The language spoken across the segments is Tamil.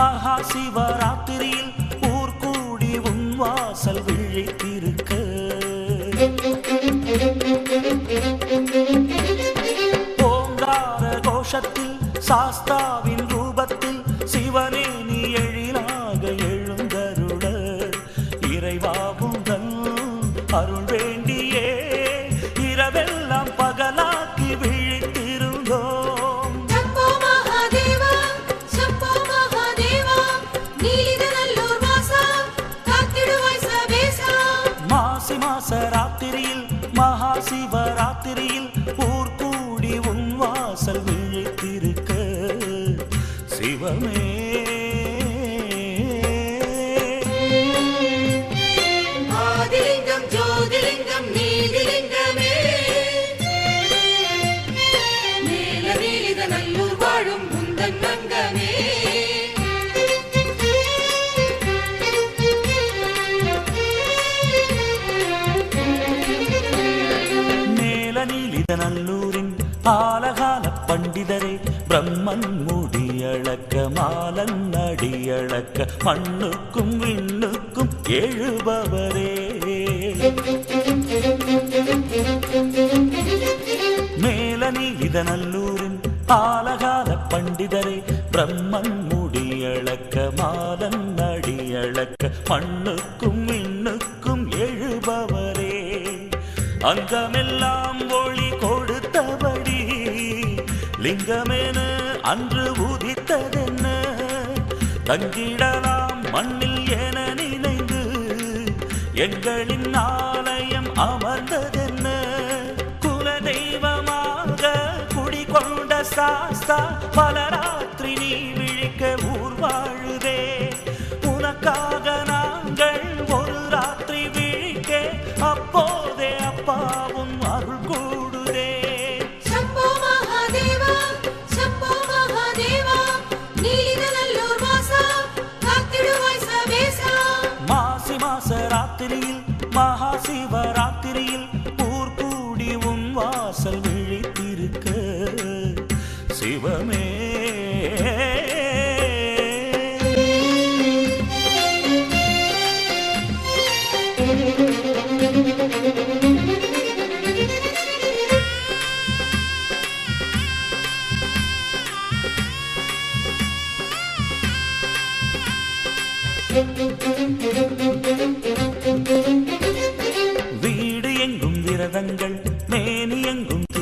ராத்திரியில் சிவமே. ஆதிலிங்கம் ஜோதிலிங்கம் நீதிலிங்கமே. மேல நீலிதனல்லூர் வாழும் முந்தன் நங்கமே மேல நீலிதநல்லூரின் ஆலகால பண்டிதரே பிரம்மன் முடியளக்க மாலன் அடியளக்க மண்ணுக்கும் விண்ணுக்கும் எழுபவரே. மேலனி இதனல்லூரின் ஆலகால பண்டிதரே பிரம்மன் முடியளக்க மாலன் அடியளக்க மண்ணுக்கும் விண்ணுக்கும் எழுபவரே. அங்கமெல்லாம் ஒளி கொடுத்தபடி லிங்கமென அன்று தங்கிடலாம் மண்ணில் என நினைந்து எங்களின் ஆலயம் அமர்ந்ததென்ன? குல தெய்வமாக குடிகொண்ட சாஸ்தா பல ராத்திரி நீ ராத்திரியில் மகா சிவராத்திரியில்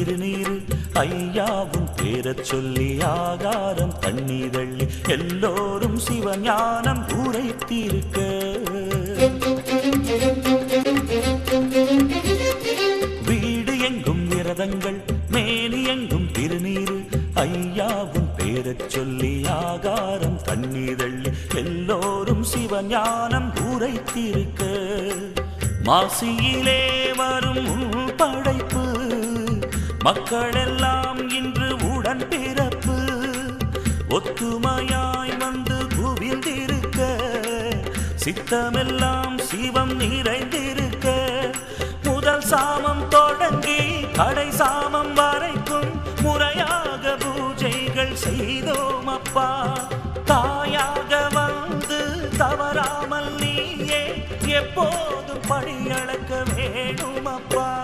திருநீரு ஐயாவும் பேரச் சொல்லி ஆகாரம் தண்ணீரள்ளி எல்லோரும் சிவஞானம் உரைத்திருக்க. வீடு எங்கும் விரதங்கள் மேனி எங்கும் திருநீரு. ஐயாவும் பேரச் சொல்லி ஆகாரம் தண்ணீரள்ளி எல்லோரும் சிவஞானம் உரைத்திருக்க. மாசியிலே வரும் படை மக்களெல்லாம் இன்று உடன் பிறப்பு ஒத்துமையாய் வந்து குவிந்திருக்க. சித்தமெல்லாம் சிவம் நிறைந்திருக்க. முதல் சாமம் தொடங்கி கடை சாமம் வரைக்கும் முறையாக பூஜைகள் செய்தோம் அப்பா தாயாக வந்து தவறாமல் நீயே எப்போதும் படியளக்க வேணும் அப்பா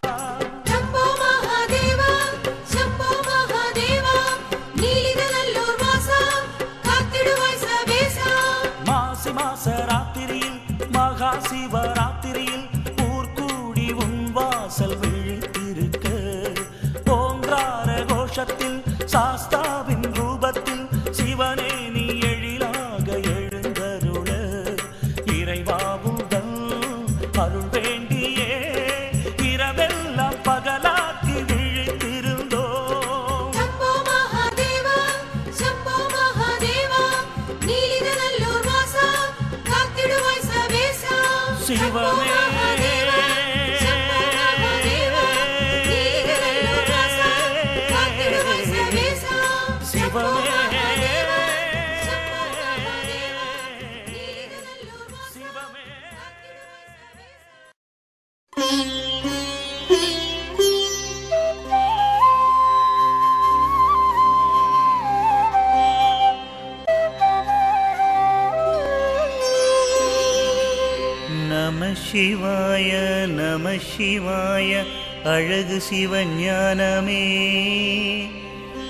நம சிவாய அழகு சிவஞானமே.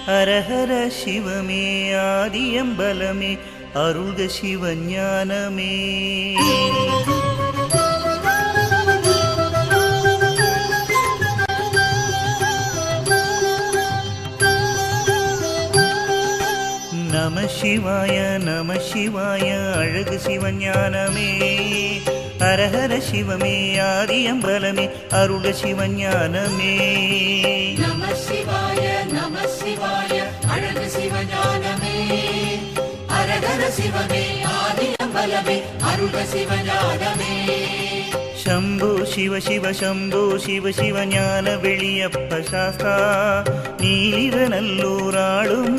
ஹரஹர சிவமே ஆதியம்பலமே அருள்க சிவஞானமே. நம சிவாய நம சிவாய அழகு சிவஞானமே. ஹரஹர சிவமே ஆதியம்பலமே அருள சிவஞானமே. நம சிவாய நம சிவாய அழகு சிவஞானமே. அரகர சிவமே ஆதியம்பலமே அருக சிவஞானமே. ಶಂಭು ಶಿವ ಶಿವ ಶಂಭು ಶಿವ ಶಿವ ஞான வெளியப்ப சாஸ்தா நீலிரநல்லூராளும்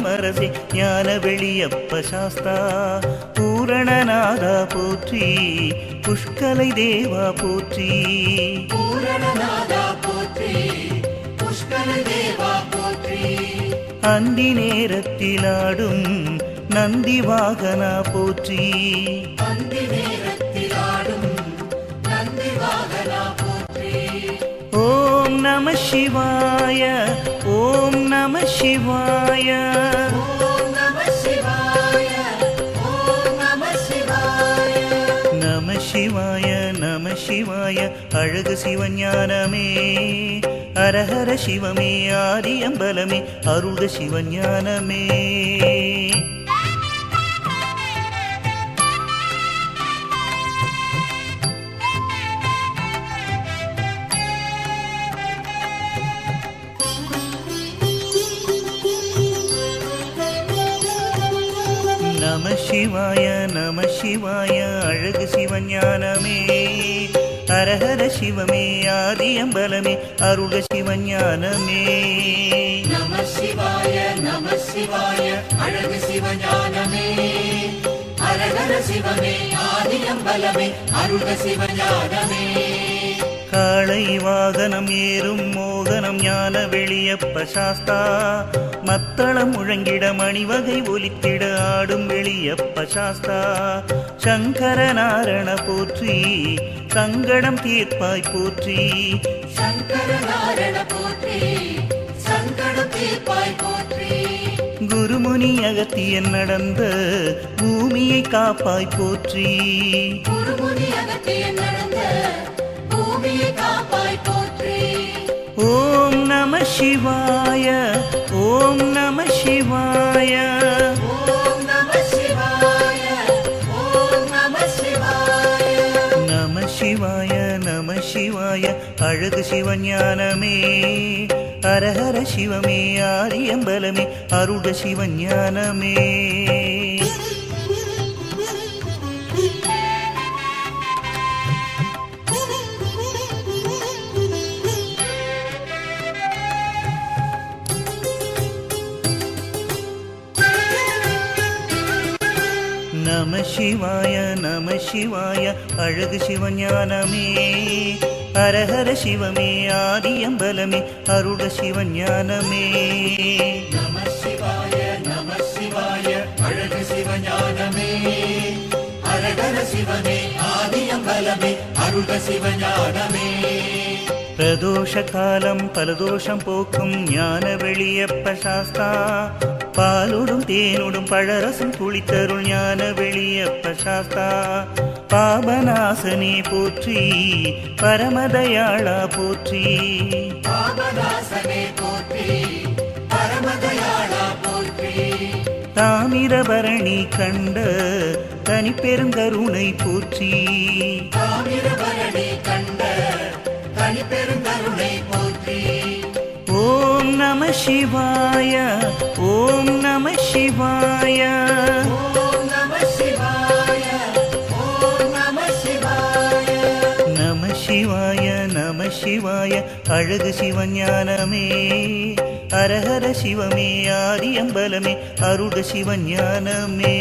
அரசி ஞான வெளியப்ப சாஸ்தா பூரணநாதா போற்றி புஷ்கலை தேவா போற்றி பூரணநாதா போற்றி புஷ்கர தேவா போற்றி அந்தி நேரத்திலாடும் நந்தி வாகனா போற்றி அந்தி நேரத்தில் நம சிவாய ஓம் நம சிவாய. நம சிவாய நம சிவாய அழகு சிவஞானமே. அரஹர சிவமே ஆரியம்பலமே அருள்க சிவஞானமே. சிவாய நம சிவாய அழகு சிவஞானமே. ஹரஹர சிவமே ஆதியம்பலமே அருள்க சிவஞானமே. நம சிவாய நம சிவாய அழகு சிவஞானமே. அரகர சிவமே ஆதியம்பலமே அருக சிவஞானமே. காளை வாகனம் ஏறும் மோகனம் ஞான வெளியப்ப சாஸ்தா. மத்தளம் முழங்கிட மணிவகை ஒலித்திட ஆடும் வெளியப்ப சாஸ்தா. சங்கர நாரண போற்றி சங்கடம் தீர்ப்பாய் போற்றி. குருமுனி அகத்தியன் நடந்த பூமியை காப்பாய் போற்றி. பூமியை காப்பாய் போற்றி. நம சிவாய ஓம் நம சிவாய. நம சிவாய நம சிவாய. அழகு சிவஞானமே. ஹரஹர சிவமே ஆரியம்பலமே அருட சிவஞானமே. சிவாய நம சிவாய. அழகு சிவஞானமே. ஹரஹர சிவமே ஆதியம்பலமே அருட சிவஞானமே. நம சிவாய நம சிவாய அழகு சிவஞானமே. அரகர சிவமே ஆதியம்பலமே அருக சிவஞானமே. பிரதோஷ காலம் பலதோஷம் போக்கும் ஞான வெளியப்ப சாஸ்தா. பாலுடும் தேனுடும் பழரசம் குளித்தருள் ஞான வெளியப்ப சாஸ்தா. பாபநாசனே போற்றி பரமதயாளா போற்றி. பாபநாசனே போற்றி பரமதயாளா போற்றி. தாமிரபரணி கண்ட தனி பெருங்கருணை போற்றி. தாமிரபரணி கண்ட தனி பெருங்கருணை போற்றி. ஓம் நம சிவாய ஓம் शिवाय। நம சிவாய நம சிவாய அழகு சிவஞானமே அரஹர சிவமே ஆரியம்பலமே அருட சிவஞானமே.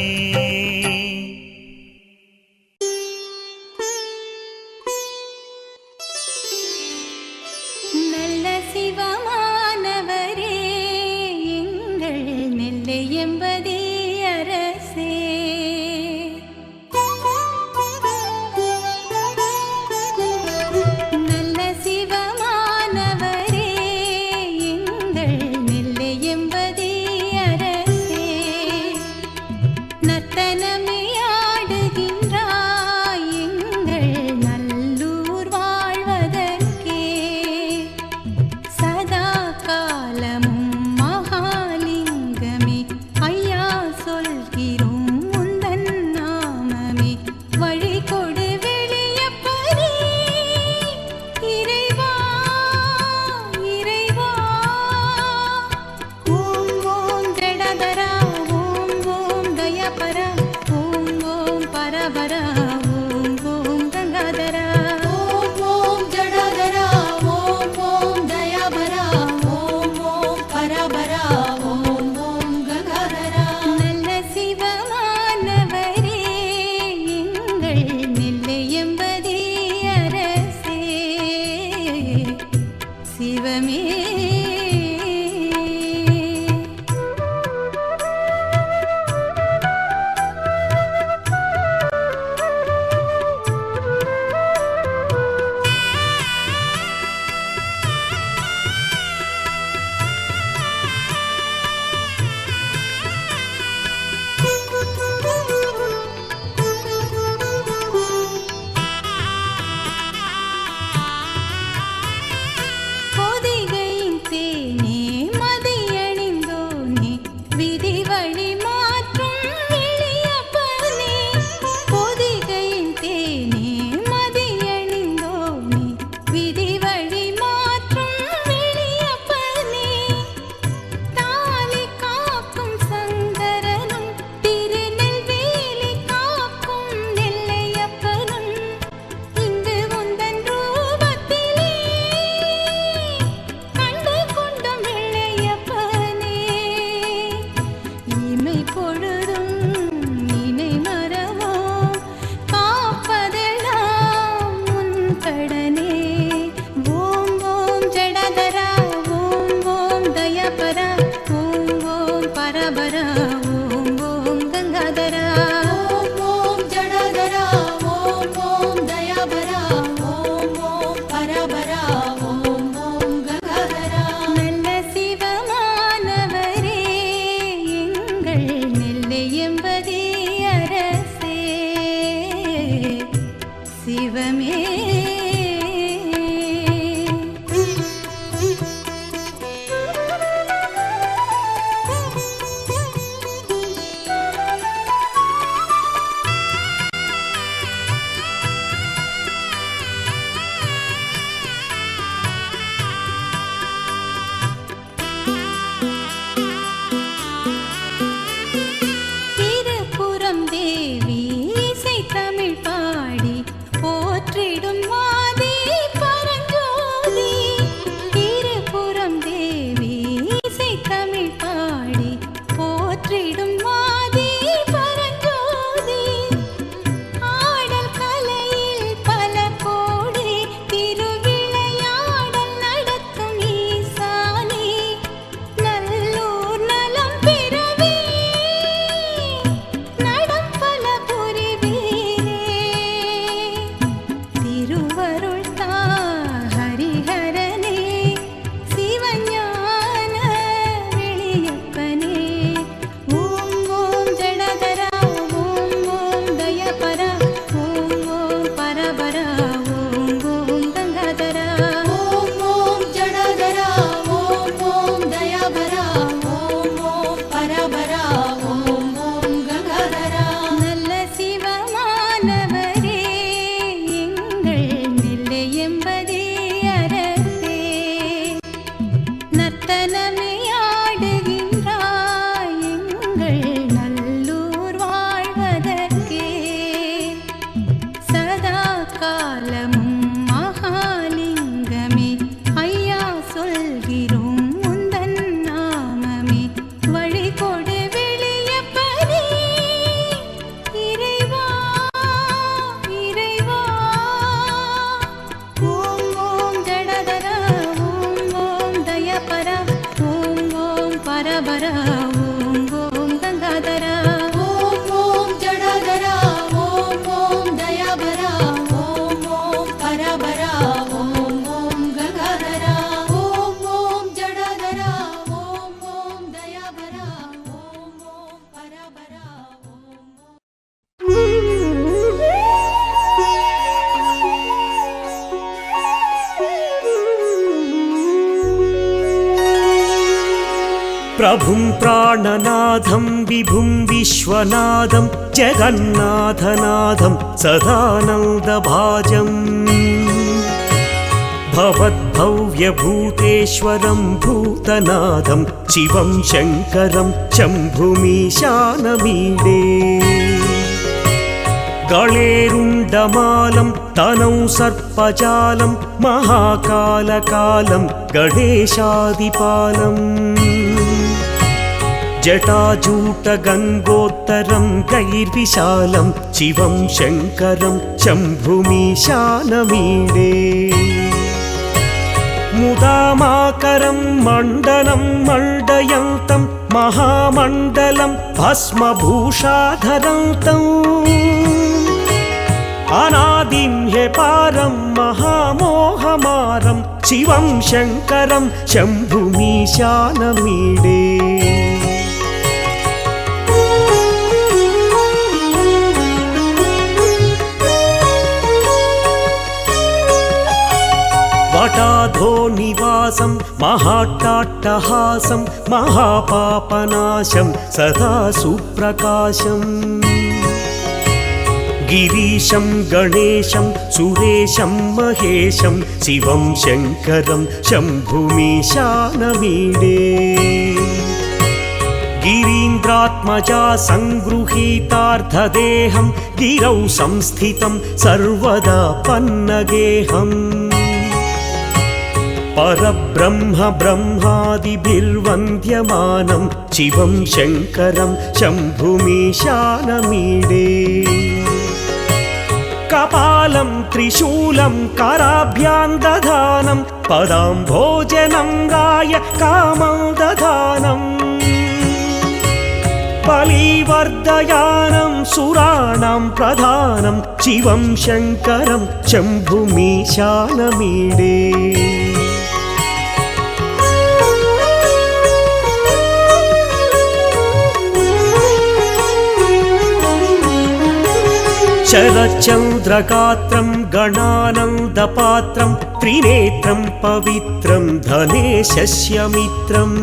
காலமும் प्रभुं प्राणनाथं विभुं विश्वनाथं जगन्नाथनाथं सदानन्दभाजम्। भवद्भव्यभूतेश्वरं भूतनाथं शिवं शङ्करं शम्भुमीशानमीडे। गळेरुण्डमालं तनौ सर्पजालं महाकालकालं गणेशादिपालम् जटाजूटगङ्गोत्तरं गैर्विशालं शिवं शङ्करं शम्भुमीशानमीडे मुदामाकरं मण्डलं मण्डयन्तं महामण्डलं भस्मभूषाधरन्तम् अनादिं ह्य पारं महामोहमारं शिवं शङ्करं शम्भुमीशानमीडे वटाधो निवासं महाट्टाट्टहासं महापापनाशं सदा सुप्रकाशम् गिरीशं गणेशं सुरेशं महेशं शिवं शङ्करं शम्भुमीशानमीडे। गिरीन्द्रात्मजा सङ्गृहीतार्धदेहं गिरौ संस्थितं सर्वदा पन्नगेहम् परब्रह्म ब्रह्मादिभिर्वन्द्यमानं शिवं शङ्करं शम्भुमीशानमीडे। कपालं त्रिशूलं कराभ्यां दधानं पदां भोजनं गाय कामं दधानम् बलिवर्धयानं सुराणां प्रधानं शिवं शङ्करं शम्भुमीशानमीडे शरच्चन्द्रगात्रं गणानन्दपात्रं त्रिनेत्रं पवित्रं धनेशस्य मित्रम्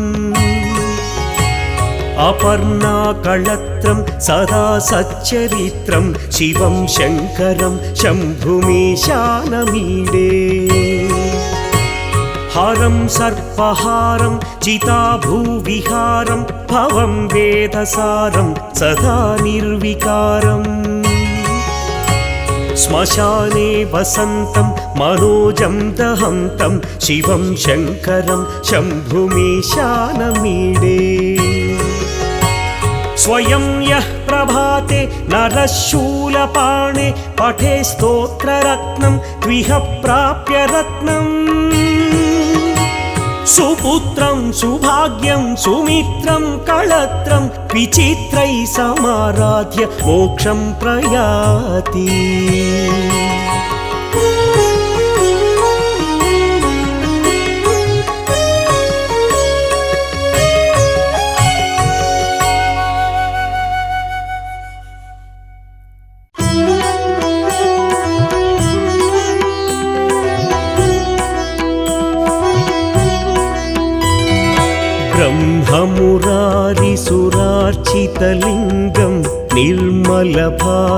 अपर्णाकळत्रं सदा सच्चरित्रं शिवं शङ्करं शम्भुमीशानमीडे हरं सर्पहारं चिताभूविहारं भवं वेदसारं सदा निर्विकारम् श्मशाने वसन्तं मनोजं दहन्तं शिवं शङ्करं शम्भुमीशानमीडे। स्वयं यः प्रभाते नरः शूलपाणे पठे स्तोत्ररत्नं द्विह प्राप्य रत्नम् सुपुत्रं सुभाग्यं सुमित्रं कळत्रं विचित्रैः समाराध्य मोक्षं प्रयाति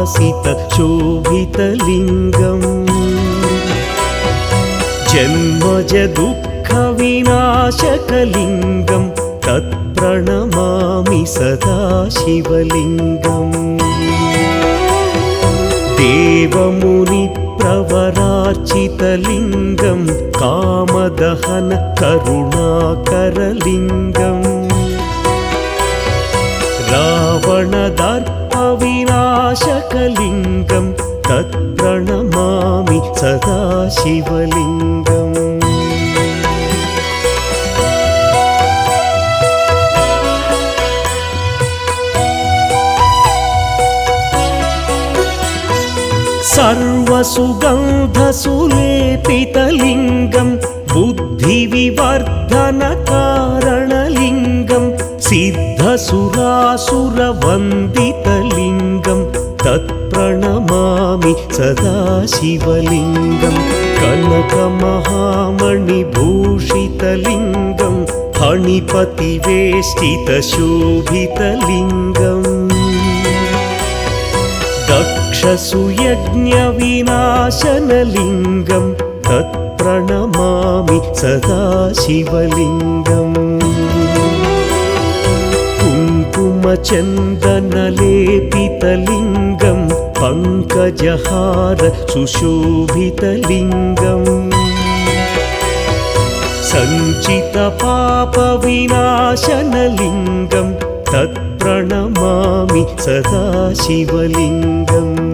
निर्मलभासितशोभितलिङ्गम् जन्मजदुःखविनाशकलिङ्गं तत्प्रणमामि सदा शिवलिङ्गम् देवमुनिप्रवरार्चितलिङ्गं कामदहन करुणाकरलिङ्गम् विनाशकलिङ्गं तत्र प्रणमामि सदा शिवलिङ्गम् सर्वसुगन्धसुलेपितलिङ्गं बुद्धिविवर्धनकारणलिङ्गं सिद्ध सिद्धसुरासुरवन्दितलिङ्गं तत्प्रणमामि सदा शिवलिङ्गं कनकमहामणिभूषितलिङ्गं फणिपतिवेष्टितशोभितलिङ्गम् दक्षसुयज्ञविनाशनलिङ्गं तत्प्रणमामि सदा शिवलिङ्गम् कुङ्कुमचन्दनलेपितलिङ्गं पङ्कजहार सुशोभितलिङ्गम् सञ्चितपापविनाशनलिङ्गं तत्प्रणमामि सदा शिवलिङ्गम्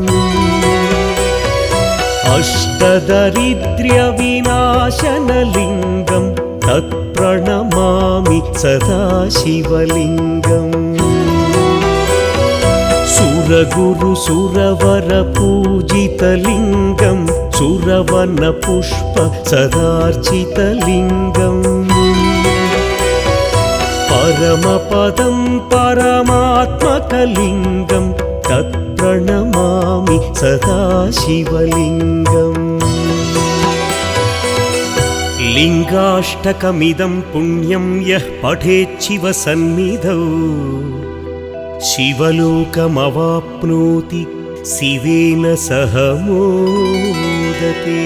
अष्टदरिद्र्यविनाशनलिङ्गं तत्प्रणमामि सदा शिवलिङ्गम् सुरगुरुसुरवरपूजितलिङ्गं सुरवनपुष्प सदार्चितलिङ्गम् परमपदं परमात्मकलिङ्गं तत्प्रणमामि सदा शिवलिङ्गम् लिङ्गाष्टकमिदं पुण्यं यः पठेच्छिवसन्निधौ शिवलोकमवाप्नोति शिवेन सह मोदते